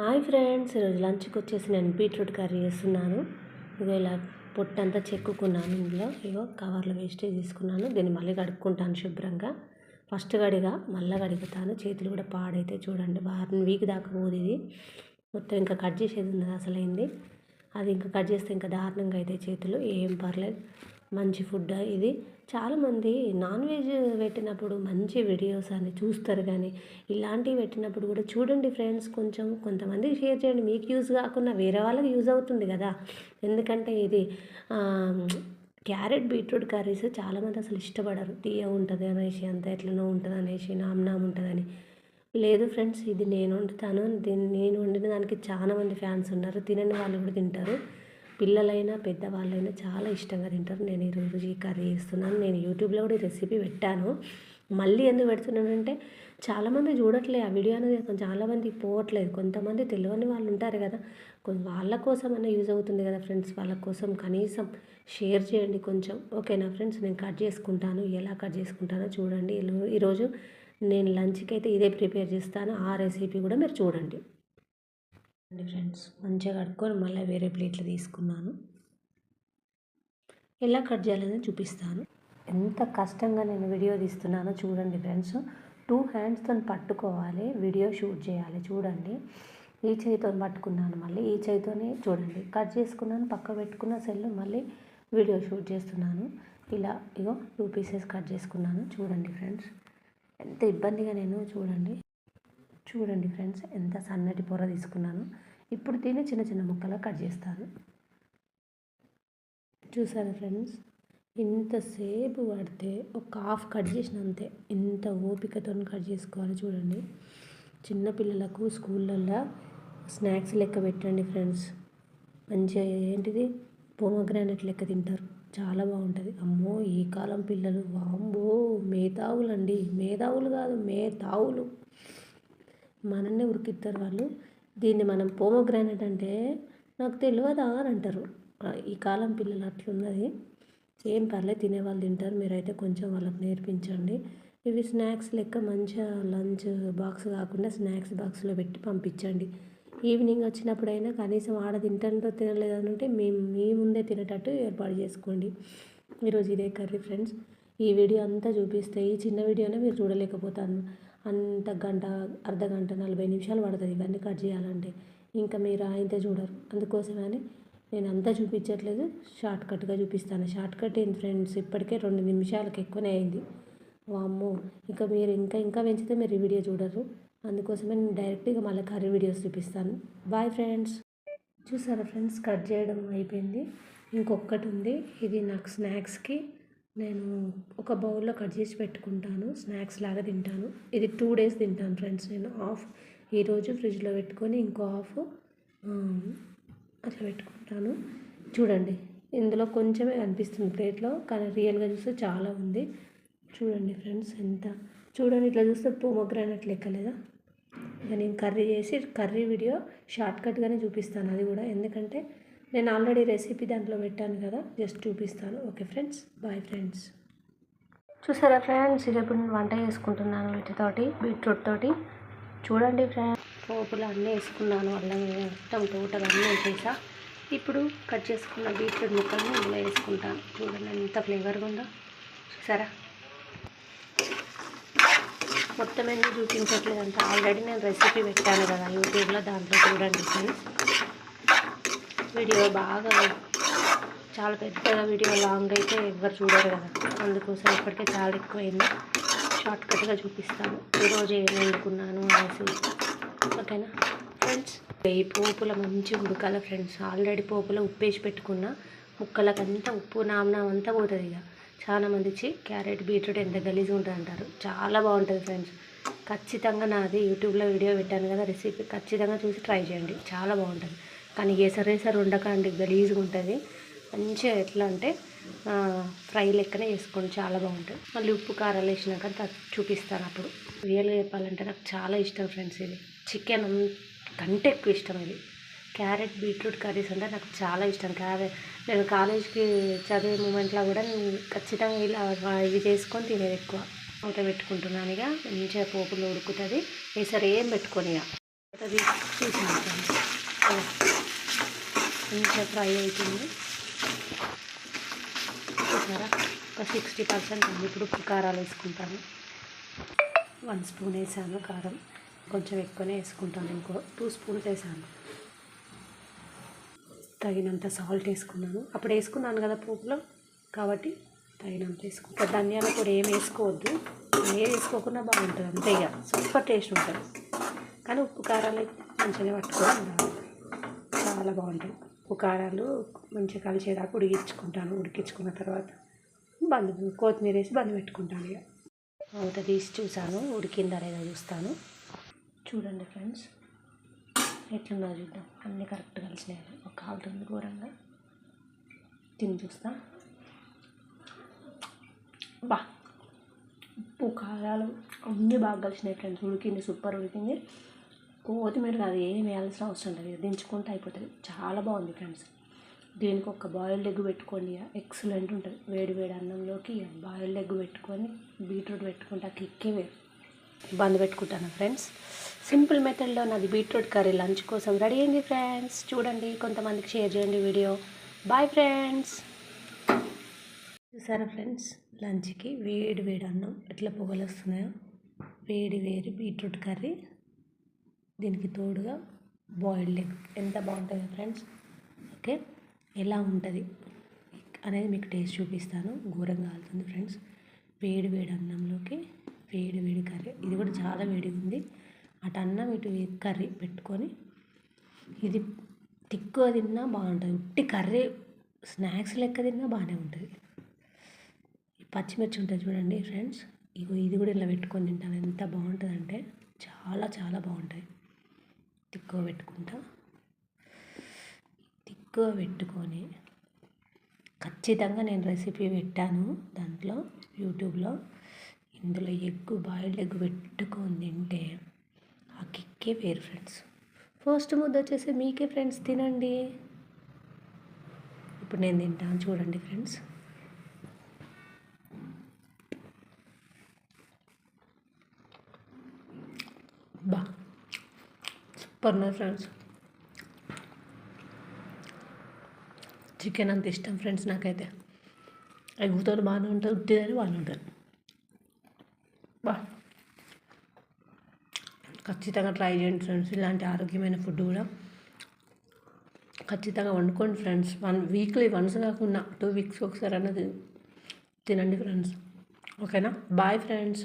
Hi friends ఈరోజు లంచ్కి వచ్చేసి నేను బీట్రూట్ కర్రీ చేస్తున్నాను. ఇగో ఇలా పొట్టంతా చెక్కుకున్నాను ఇందులో. ఇగో కవర్లో వేస్టేజ్ తీసుకున్నాను. దీన్ని మళ్ళీ కడుక్కుంటాను శుభ్రంగా. ఫస్ట్ గడిగా మళ్ళీ కడుగుతాను. చేతులు కూడా పాడైతే చూడండి వారం వీక్ దాకా పోదు ఇది. మొత్తం ఇంకా కట్ చేసేది ఉన్నది అసలైంది. అది ఇంకా కట్ చేస్తే ఇంకా దారుణంగా అయితే చేతులు. ఏం పర్లేదు. మంచి ఫుడ్ ఇది. చాలామంది నాన్ వెజ్ పెట్టినప్పుడు మంచి వీడియోస్ అని చూస్తారు కానీ ఇలాంటివి పెట్టినప్పుడు కూడా చూడండి ఫ్రెండ్స్ కొంచెం కొంతమందికి షేర్ చేయండి. మీకు యూజ్ కాకుండా వేరే వాళ్ళకి యూజ్ అవుతుంది కదా. ఎందుకంటే ఇది క్యారెట్ బీట్రూట్ కర్రీస్ చాలామంది అసలు ఇష్టపడరు. తీయ ఉంటుంది అనేసి అంత ఎట్లనో ఉంటుంది అనేసి నామ్నామ్ ఉంటుందని. లేదు ఫ్రెండ్స్ ఇది నేను వండుతాను. దీన్ని నేను వండిన దానికి చాలామంది ఫ్యాన్స్ ఉన్నారు. తినని వాళ్ళు కూడా తింటారు. పిల్లలైనా పెద్దవాళ్ళైనా చాలా ఇష్టంగా తింటారు. నేను ఈరోజు ఈ కర్రీ చేస్తున్నాను. నేను యూట్యూబ్లో కూడా ఈ రెసిపీ పెట్టాను. మళ్ళీ ఎందుకు పెడుతున్నానంటే చాలామంది చూడట్లేదు ఆ వీడియో అనేది. కొంచెం చాలామంది పోవట్లేదు. కొంతమంది తెలియని వాళ్ళు ఉంటారు కదా. వాళ్ళ కోసం అన్న యూజ్ అవుతుంది కదా ఫ్రెండ్స్. వాళ్ళ కోసం కనీసం షేర్ చేయండి కొంచెం. ఓకేనా ఫ్రెండ్స్? నేను కట్ చేసుకుంటాను. ఎలా కట్ చేసుకుంటానో చూడండి. ఈరోజు నేను లంచ్కి అయితే ఇదే ప్రిపేర్ చేస్తాను. ఆ రెసిపీ కూడా మీరు చూడండి. అండి ఫ్రెండ్స్ మంచిగా కడుక్కొని మళ్ళీ వేరే ప్లేట్లు తీసుకున్నాను. ఎలా కట్ చేయాలనేది చూపిస్తాను. ఎంత కష్టంగా నేను వీడియో తీస్తున్నానో చూడండి ఫ్రెండ్స్. టూ హ్యాండ్స్తో పట్టుకోవాలి వీడియో షూట్ చేయాలి చూడండి. ఈ చేయితో పట్టుకున్నాను మళ్ళీ ఈ చేయితోనే చూడండి. కట్ చేసుకున్నాను పక్క పెట్టుకున్న సెల్ మళ్ళీ వీడియో షూట్ చేస్తున్నాను. ఇలా ఇగో టూ పీసెస్ కట్ చేసుకున్నాను చూడండి ఫ్రెండ్స్. ఎంత ఇబ్బందిగా నేను చూడండి. చూడండి ఫ్రెండ్స్ ఎంత సన్నటి పొర తీసుకున్నాను. ఇప్పుడు దీన్ని చిన్న చిన్న ముక్కలా కట్ చేస్తాను. చూసారా ఫ్రెండ్స్ ఇంతసేపు పడితే ఒక హాఫ్ కట్ చేసిన అంతే. ఇంత ఓపికతో కట్ చేసుకోవాలి చూడండి. చిన్నపిల్లలకు స్కూళ్ళల్లో స్నాక్స్ లెక్క పెట్టండి ఫ్రెండ్స్. మంచిగా ఏంటిది? పోమగ్రానెట్ లెక్క తింటారు. చాలా బాగుంటుంది. అమ్మో ఈ కాలం పిల్లలు వాంబో మేతావులు అండి మేధావులు కాదు మేతావులు మననే ఉరికిస్తారు వాళ్ళు. దీన్ని మనం పోమోగ్రానైట్ అంటే నాకు తెలియదా అని అంటారు. ఈ కాలం పిల్లలు అట్లున్నది. ఏం పర్లేదు తినేవాళ్ళు తింటారు. మీరైతే కొంచెం వాళ్ళకి నేర్పించండి. ఇవి స్నాక్స్ లెక్క మంచిగా లంచ్ బాక్స్ కాకుండా స్నాక్స్ బాక్స్లో పెట్టి పంపించండి. ఈవినింగ్ వచ్చినప్పుడైనా కనీసం ఆడ తింటారో తినలేదని ఉంటే మేము మీ ముందే తినేటట్టు ఏర్పాటు చేసుకోండి. ఈరోజు ఇదే కర్రీ ఫ్రెండ్స్. ఈ వీడియో అంతా చూపిస్తే ఈ చిన్న వీడియోనే మీరు చూడలేకపోతాను అంత గంట అర్ధ గంట నలభై నిమిషాలు పడుతుంది ఇవన్నీ కట్ చేయాలంటే. ఇంకా మీరు అయితే చూడరు. అందుకోసమని నేను అంతా చూపించట్లేదు. షార్ట్ కట్గా చూపిస్తాను. షార్ట్ కట్ ఏంటి ఫ్రెండ్స్? ఇప్పటికే రెండు నిమిషాలకు ఎక్కువనే అయింది. వామ్మో! ఇంకా మీరు ఇంకా ఇంకా పెంచితే మీరు ఈ వీడియో చూడరు. అందుకోసమే నేను డైరెక్ట్గా మళ్ళీ కర్రీ వీడియోస్ చూపిస్తాను. Bye friends! చూసారా ఫ్రెండ్స్? కట్ చేయడం అయిపోయింది. ఇంకొకటి ఉంది. ఇది నాకు స్నాక్స్కి నేను ఒక బౌల్లో కట్ చేసి పెట్టుకుంటాను స్నాక్స్ లాగా తింటాను. ఇది టూ డేస్ తింటాను ఫ్రెండ్స్ నేను హాఫ్ ఈరోజు ఫ్రిడ్జ్లో పెట్టుకొని ఇంకో హాఫ్ అట్లా పెట్టుకుంటాను. చూడండి ఇందులో కొంచెమే అనిపిస్తుంది ప్లేట్లో కానీ రియల్గా చూస్తే చాలా ఉంది. చూడండి ఫ్రెండ్స్ ఎంత. చూడండి ఇట్లా చూస్తే పోమోగ్రానైట్ లెక్క లేదా? ఇక నేను కర్రీ చేసి కర్రీ వీడియో షార్ట్ కట్గానే చూపిస్తాను అది కూడా. ఎందుకంటే నేను ఆల్రెడీ రెసిపీ దాంట్లో పెట్టాను కదా జస్ట్ చూపిస్తాను. ఓకే ఫ్రెండ్స్ బాయ్ ఫ్రెండ్స్ చూసారా ఫ్రెండ్స్ ఇప్పుడు నేను వంట చేసుకుంటున్నాను వీటితోటి బీట్రూట్ తోటి. చూడండి ఫ్రెండ్స్ పోపులు అన్నీ వేసుకున్నాను అల్లం మొత్తం టోటల్ అన్నీ వేసేసా. ఇప్పుడు కట్ చేసుకున్న బీట్రూట్ ముక్కలను ఇందులో వేసుకుంటాను. చూడండి ఎంత ఫ్లేవర్గా ఉందో. చూసారా? మొత్తం ఎందుకు చూపించట్లేదు అంటే ఆల్రెడీ నేను రెసిపీ పెట్టాను కదా యూట్యూబ్లో దాంట్లో చూడండి ఫ్రెండ్స్ వీడియో బాగా చాలా పెద్దగా వీడియో లాంగ్ అయితే ఎవరు చూడరు కదా. అందుకోసం ఇప్పటికే చాలా ఎక్కువైంది. షార్ట్ కట్గా చూపిస్తాను. ఈరోజు ఏం వండుకున్నాను అనేసి. ఓకేనా? ఫ్రెండ్స్ ఈ పోపుల మంచి ఉడకాల ఫ్రెండ్స్ ఆల్రెడీ పోపులో ఉప్పేసి పెట్టుకున్న. ముక్కలకంతా ఉప్పు నామనాం అంతా పోతుంది ఇక చాలా మంది క్యారెట్ బీట్రూట్ ఎంత గలీజ్ ఉంటుంది అంటారు. చాలా బాగుంటుంది ఫ్రెండ్స్ ఖచ్చితంగా నాది యూట్యూబ్లో వీడియో పెట్టాను కదా రెసిపీ ఖచ్చితంగా చూసి ట్రై చేయండి. చాలా బాగుంటుంది. కానీ ఏసరేసరి ఉండకండి గలీజ్గా ఉంటుంది. మంచిగా ఎట్లా అంటే ఫ్రై లెక్కనే వేసుకోండి చాలా బాగుంటుంది. మళ్ళీ ఉప్పు కారాలు వేసినాక చూపిస్తాను అప్పుడు. రియల్గా చెప్పాలంటే నాకు చాలా ఇష్టం ఫ్రెండ్స్ ఇది. చికెన్ కంటే ఎక్కువ ఇష్టం ఇది. క్యారెట్ బీట్రూట్ కర్రీస్ అంటే నాకు చాలా ఇష్టం. క్యారెట్ నేను కాలేజ్కి చదివే మూమెంట్లో కూడా నేను ఖచ్చితంగా ఇలా ఇవి చేసుకొని తినేది ఎక్కువ. మూత పెట్టుకుంటున్నాను ఇక. మంచిగా పోపులు ఉడుకుతుంది. ఈసారి ఏం పెట్టుకొని ఇక. చూసి కొంచెం ఫ్రై అవుతుంది. చూసారా? ఒక సిక్స్టీ పర్సెంట్ ఉంది. ఇప్పుడు ఉప్పు కారాలు వేసుకుంటాను. వన్ స్పూన్ వేసాను కారం. కొంచెం ఎక్కువనే వేసుకుంటాను. ఇంకో టూ స్పూన్స్ వేసాను. తగినంత సాల్ట్ వేసుకున్నాను. అప్పుడు వేసుకున్నాను కదా పోపులో. కాబట్టి తగినంత వేసుకుంటాను ధనియాల పొడి ఏం వేసుకోవద్దు. ఏ వేసుకోకుండా బాగుంటుంది. అంతే ఇక. సూపర్ టేస్ట్ ఉంటుంది. కానీ ఉప్పు కారాలు అయితే మంచిగా పట్టుకొని చాలా బాగుంటుంది. ఉప్పు కారాలు మంచిగా కలిసేదాకా ఉడికించుకుంటాను. ఉడికించుకున్న తర్వాత బంద్ కొత్తిమీర వేసి బంద్ పెట్టుకుంటాను ఇక. మూత తీసి చూసాను ఉడికిందా లేదా చూస్తాను. చూడండి ఫ్రెండ్స్ ఎట్లున్నా చూద్దాం. అన్నీ కరెక్ట్ కలిసినాయి. ఒక కాలుతుంది ఘోరంగా. తిని చూస్తా. బా ఉప్పు కారాలు అన్నీ బాగా కలిసినాయి ఫ్రెండ్స్. ఉడికింది సూపర్ ఉడికింది. కొత్తిమీర కాదు ఏం వేయాల్సిన అవసరం లేదు. దించుకుంటే అయిపోతుంది. చాలా బాగుంది ఫ్రెండ్స్. దీనికి ఒక బాయిల్డ్ ఎగ్ పెట్టుకోండి. ఎక్సలెంట్ ఉంటుంది. వేడి వేడి అన్నంలోకి బాయిల్డ్ ఎగ్ పెట్టుకొని బీట్రూట్ పెట్టుకుంటే ఆ కిక్కే వేరు. బంద్ పెట్టుకుంటాను ఫ్రెండ్స్. సింపుల్ మెథడ్లో నాది బీట్రూట్ కర్రీ లంచ్ కోసం రెడీ అయింది ఫ్రెండ్స్. చూడండి కొంతమందికి షేర్ చేయండి వీడియో. బాయ్ ఫ్రెండ్స్ చూసారా ఫ్రెండ్స్? లంచ్కి వేడి వేడి అన్నం ఎట్లా పొగలు వస్తున్నాయో? వేడి వేడి బీట్రూట్ కర్రీ. దీనికి తోడుగా బాయిల్డ్ ఎగ్ ఎంత బాగుంటుందో ఫ్రెండ్స్ ఓకే ఎలా ఉంటుంది? అనేది మీకు టేస్ట్ చూపిస్తాను. ఘోరంగా కాలుతుంది ఫ్రెండ్స్ వేడి వేడి అన్నంలోకి వేడి వేడి కర్రీ. ఇది కూడా చాలా వేడిగా ఉంది. అటు అన్నం ఇటు కర్రీ పెట్టుకొని ఇది తిక్కువ తిన్నా బాగుంటుంది. ఉట్టి కర్రీ స్నాక్స్ లెక్క తిన్నా బాగానే ఉంటుంది. పచ్చిమిర్చి ఉంటుంది చూడండి ఫ్రెండ్స్ ఇగో ఇది కూడా ఇలా పెట్టుకొని తింటాను ఎంత బాగుంటుందంటే చాలా చాలా బాగుంటుంది. తిక్కువ పెట్టుకుంటా. తిక్కువ పెట్టుకొని ఖచ్చితంగా నేను రెసిపీ పెట్టాను దాంట్లో యూట్యూబ్లో. ఇందులో ఎగ్గు బాయిల్డ్ ఎగ్ పెట్టుకొని తింటే ఆ కిక్కే వేరు ఫ్రెండ్స్. ఫస్ట్ ముద్ద వచ్చేసి మీకే ఫ్రెండ్స్ తినండి. ఇప్పుడు నేను తింటాను చూడండి ఫ్రెండ్స్. బా. Super friends. చికెన్ అంత ఇష్టం ఫ్రెండ్స్ నాకైతే. ఎగ్గుతో బాగానే ఉంటుంది ఉట్టిదని బాగానే ఉంటుంది. బా. ఖచ్చితంగా ట్రై చేయండి ఫ్రెండ్స్ ఇలాంటి ఆరోగ్యమైన ఫుడ్ కూడా. ఖచ్చితంగా వండుకోండి ఫ్రెండ్స్. వన్ వీక్లీ వన్స్ కాకుండా టూ వీక్స్ ఒకసారి అన్నది తినండి ఫ్రెండ్స్. ఓకేనా? Bye friends.